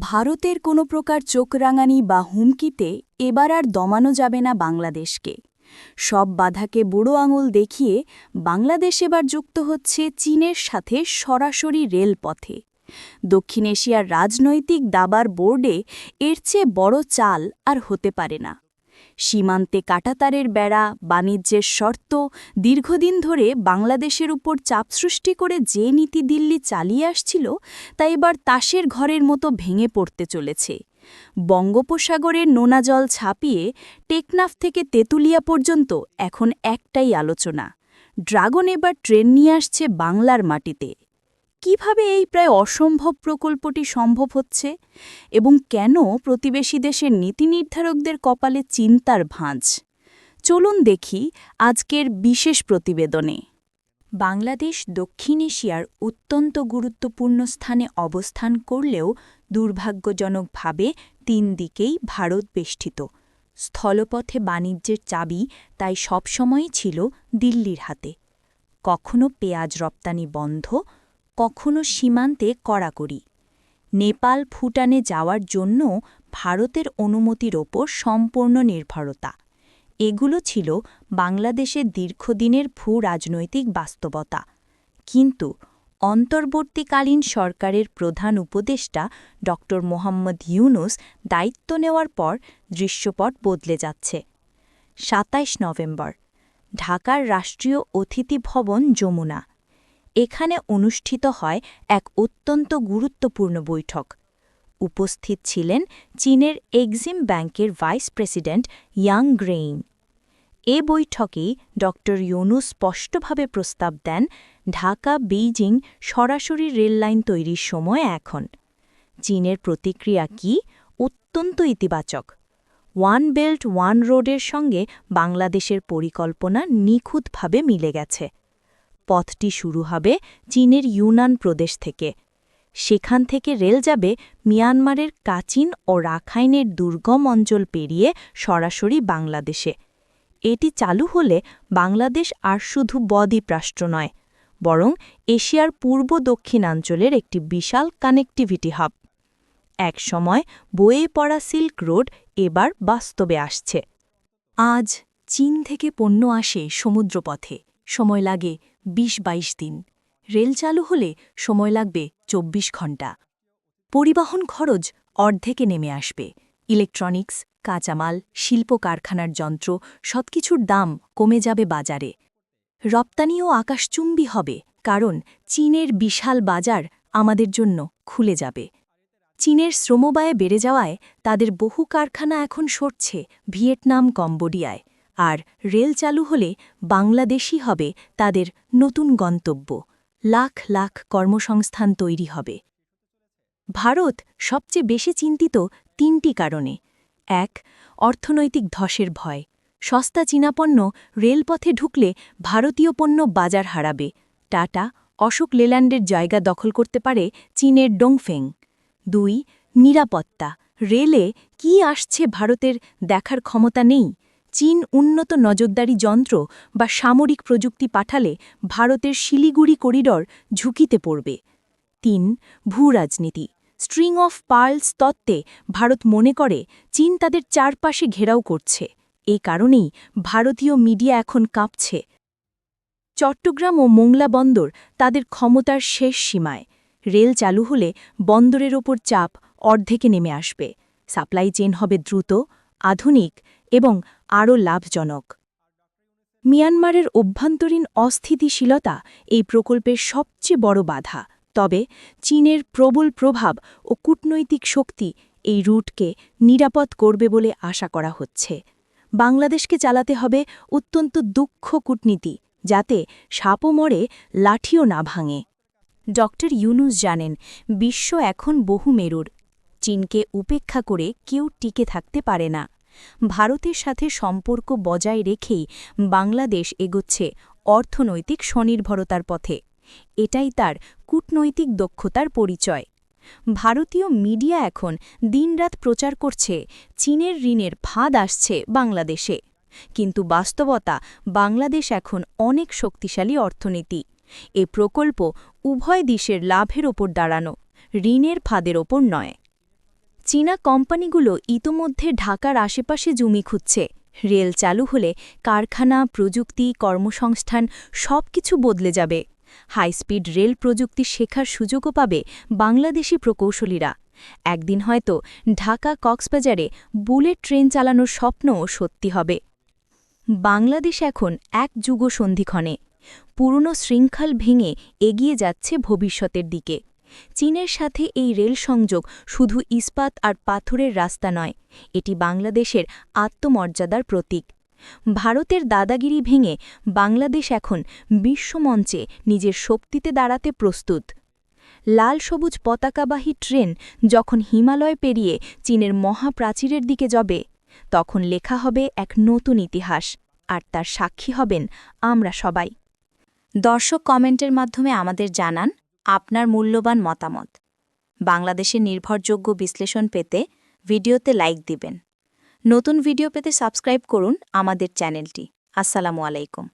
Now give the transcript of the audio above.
ভারতের কোনো প্রকার চোখরাঙানি বা হুমকিতে এবার আর দমানো যাবে না বাংলাদেশকে। সব বাধাকে বুড়ো আঙুল দেখিয়ে বাংলাদেশ এবার যুক্ত হচ্ছে চীনের সাথে সরাসরি রেলপথে। দক্ষিণ এশিয়ার রাজনৈতিক দাবার বোর্ডে এর চেয়ে বড় চাল আর হতে পারে না। সীমান্তে কাটাতারের বেড়া, বাণিজ্যের শর্ত, দীর্ঘদিন ধরে বাংলাদেশের উপর চাপ সৃষ্টি করে যে নীতি দিল্লি চালিয়ে আসছিল, তা এবার তাসের ঘরের মতো ভেঙে পড়তে চলেছে। বঙ্গোপসাগরের নোনা জল ছাপিয়ে টেকনাফ থেকে তেঁতুলিয়া পর্যন্ত এখন একটাই আলোচনা। ড্রাগন এবার ট্রেন নিয়ে আসছে বাংলার মাটিতে। কীভাবে এই প্রায় অসম্ভব প্রকল্পটি সম্ভব হচ্ছে এবং কেন প্রতিবেশী দেশের নীতি নির্ধারকদের কপালে চিন্তার ভাঁজ? চলুন দেখি আজকের বিশেষ প্রতিবেদনে। বাংলাদেশ দক্ষিণ এশিয়ার অত্যন্ত গুরুত্বপূর্ণ স্থানে অবস্থান করলেও দুর্ভাগ্যজনকভাবে তিন দিকেই ভারত বেষ্টিত। স্থলপথে বাণিজ্যের চাবি তাই সবসময়ই ছিল দিল্লির হাতে। কখনো পেঁয়াজ রপ্তানি বন্ধ কখনো সীমান্তে কড়াকড়ি। নেপাল ভুটানে যাওয়ার জন্য ভারতের অনুমতির ওপর সম্পূর্ণ নির্ভরতা। এগুলো ছিল বাংলাদেশের দীর্ঘদিনের ভূ রাজনৈতিক বাস্তবতা। কিন্তু অন্তর্বর্তীকালীন সরকারের প্রধান উপদেষ্টা ড. মোহাম্মদ ইউনুস দায়িত্ব নেওয়ার পর দৃশ্যপট বদলে যাচ্ছে। সাতাইশ নভেম্বর, ঢাকার রাষ্ট্রীয় অতিথি ভবন যমুনা। এখানে অনুষ্ঠিত হয় এক অত্যন্ত গুরুত্বপূর্ণ বৈঠক। উপস্থিত ছিলেন চীনের এক্সিম ব্যাংকের ভাইস প্রেসিডেন্ট ইয়াং গ্রেইন এ বৈঠকেই ড. ইউনুস স্পষ্টভাবে প্রস্তাব দেন, ঢাকা, বেইজিং সরাসরি রেললাইন তৈরির সময় এখন। চীনের প্রতিক্রিয়া কি? অত্যন্ত ইতিবাচক। ওয়ান বেল্ট, ওয়ান রোডের সঙ্গে বাংলাদেশের পরিকল্পনা নিখুঁতভাবে মিলে গেছে। পথটি শুরু হবে চীনের ইউনান প্রদেশ থেকে। সেখান থেকে রেল যাবে মিয়ানমারের কাচিন ও রাখাইনের দুর্গম অঞ্চল পেরিয়ে সরাসরি বাংলাদেশে। এটি চালু হলে বাংলাদেশ আর শুধু বদ্বীপ রাষ্ট্র নয়, বরং এশিয়ার পূর্ব দক্ষিণাঞ্চলের একটি বিশাল কানেক্টিভিটি হাব। এক সময় বয়ে পড়া সিল্ক রোড এবার বাস্তবে আসছে। আজ চীন থেকে পণ্য আসে সমুদ্রপথে। সময় লাগে ২০ বাইশ দিন। রেল চালু হলে সময় লাগবে ২৪ ঘণ্টা। পরিবহন খরচ অর্ধেকে নেমে আসবে। ইলেকট্রনিক্স, কাঁচামাল, শিল্প কারখানার যন্ত্র সবকিছুর দাম কমে যাবে বাজারে। রপ্তানিও আকাশচুম্বী হবে, কারণ চীনের বিশাল বাজার আমাদের জন্য খুলে যাবে। চীনের শ্রমবায়ে বেড়ে যাওয়ায় তাদের বহু কারখানা এখন সরছে ভিয়েতনাম, কম্বোডিয়ায়। আর রেল চালু হলে বাংলাদেশই হবে তাদের নতুন গন্তব্য। লাখ লাখ কর্মসংস্থান তৈরি হবে। ভারত সবচেয়ে বেশি চিন্তিত তিনটি কারণে। এক, অর্থনৈতিক ধসের ভয়। সস্তা চীনাপণ্য রেলপথে ঢুকলে ভারতীয় পণ্য বাজার হারাবে। টাটা, অশোক লেল্যান্ডের জায়গা দখল করতে পারে চীনের ডোংফেং। দুই, নিরাপত্তা। রেলে কি আসছে ভারতের দেখার ক্ষমতা নেই? চীন উন্নত নজরদারি যন্ত্র বা সামরিক প্রযুক্তি পাঠালে ভারতের শিলিগুড়ি করিডর ঝুঁকিতে পড়বে। তিন, ভূরাজনীতি। স্ট্রিং অফ পার্লস তত্ত্বে ভারত মনে করে চীন তাদের চারপাশে ঘেরাও করছে। এ কারণেই ভারতীয় মিডিয়া এখন কাঁপছে। চট্টগ্রাম ও মোংলা বন্দর তাদের ক্ষমতার শেষ সীমায়। রেল চালু হলে বন্দরের ওপর চাপ অর্ধেকে নেমে আসবে। সাপ্লাই চেন হবে দ্রুত, আধুনিক এবং আরও লাভজনক। মিয়ানমারের অভ্যন্তরীণ অস্থিতিশীলতা এই প্রকল্পের সবচেয়ে বড় বাধা। তবে চীনের প্রবল প্রভাব ও কূটনৈতিক শক্তি এই রুটকে নিরাপদ করবে বলে আশা করা হচ্ছে। বাংলাদেশকে চালাতে হবে অত্যন্ত দুঃখ কূটনীতি, যাতে সাপও মরে, লাঠিও না ভাঙে। ড ইউনুস জানেন, বিশ্ব এখন বহু মেরুর। চীনকে উপেক্ষা করে কেউ টিকে থাকতে পারে না। ভারতের সাথে সম্পর্ক বজায় রেখেই বাংলাদেশ এগোচ্ছে অর্থনৈতিক স্বনির্ভরতার পথে। এটাই তার কূটনৈতিক দক্ষতার পরিচয়। ভারতীয় মিডিয়া এখন দিনরাত প্রচার করছে, চীনের ঋণের ফাঁদ আসছে বাংলাদেশে। কিন্তু বাস্তবতা, বাংলাদেশ এখন অনেক শক্তিশালী অর্থনীতি। এ প্রকল্প উভয় দেশের লাভের ওপর দাঁড়ানো, ঋণের ফাঁদের ওপর নয়। চীনা কোম্পানিগুলো ইতোমধ্যে ঢাকার আশেপাশে জমি খুঁজছে। রেল চালু হলে কারখানা, প্রযুক্তি, কর্মসংস্থান সব কিছু বদলে যাবে। হাইস্পিড রেল প্রযুক্তি শেখার সুযোগও পাবে বাংলাদেশি প্রকৌশলীরা। একদিন হয়তো ঢাকা কক্সবাজারে বুলেট ট্রেন চালানোর স্বপ্নও সত্যি হবে। বাংলাদেশ এখন এক যুগ সন্ধিক্ষণে পুরনো শৃঙ্খল ভেঙে এগিয়ে যাচ্ছে ভবিষ্যতের দিকে। চীনের সাথে এই রেল সংযোগ শুধু ইস্পাত আর পাথরের রাস্তা নয়, এটি বাংলাদেশের আত্মমর্যাদার প্রতীক। ভারতের দাদাগিরি ভেঙে বাংলাদেশ এখন বিশ্বমঞ্চে নিজের শক্তিতে দাঁড়াতে প্রস্তুত। লাল সবুজ পতাকাবাহী ট্রেন যখন হিমালয় পেরিয়ে চীনের মহাপ্রাচীরের দিকে যাবে, তখন লেখা হবে এক নতুন ইতিহাস, আর তার সাক্ষী হবেন আমরা সবাই। দর্শক কমেন্টের মাধ্যমে আমাদের জানান আপনার মূল্যবান মতামত। বাংলাদেশের নির্ভরযোগ্য বিশ্লেষণ পেতে ভিডিওতে লাইক দিবেন। নতুন ভিডিও পেতে সাবস্ক্রাইব করুন আমাদের চ্যানেলটি। আসসালামু আলাইকুম।